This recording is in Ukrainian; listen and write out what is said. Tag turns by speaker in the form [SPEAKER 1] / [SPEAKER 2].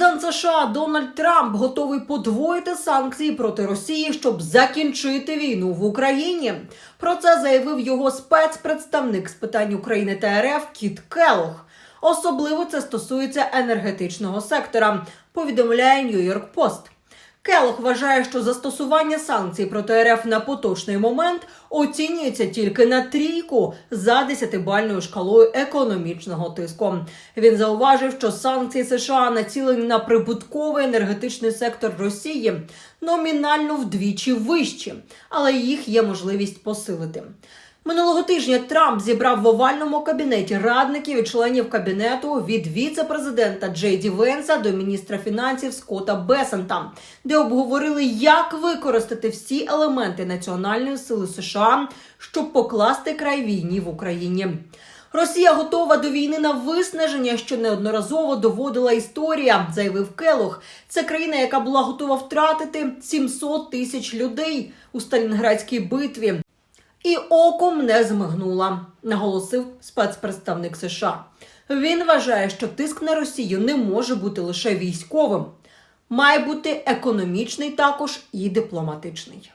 [SPEAKER 1] Президент США Дональд Трамп готовий подвоїти санкції проти Росії, щоб закінчити війну в Україні. Про це заявив його спецпредставник з питань України та РФ Кіт Келох. Особливо це стосується енергетичного сектора. Повідомляє Нью-Йорк Пост. Келох вважає, що застосування санкцій проти РФ на поточний момент оцінюється тільки на трійку за десятибальною шкалою економічного тиску. Він зауважив, що санкції США націлені на прибутковий енергетичний сектор Росії номінально вдвічі вищі, але їх є можливість посилити. Минулого тижня Трамп зібрав в овальному кабінеті радників і членів кабінету від віце-президента Джей Ді Венса до міністра фінансів Скотта Бесента, де обговорили, як використати всі елементи національної сили США, щоб покласти край війні в Україні. Росія готова до війни на виснаження, що неодноразово доводила історія, заявив Келох. Це країна, яка була готова втратити 700 тисяч людей у Сталінградській битві. І оком не змигнула, наголосив спецпредставник США. Він вважає, що тиск на Росію не може бути лише військовим, має бути економічний також і дипломатичний.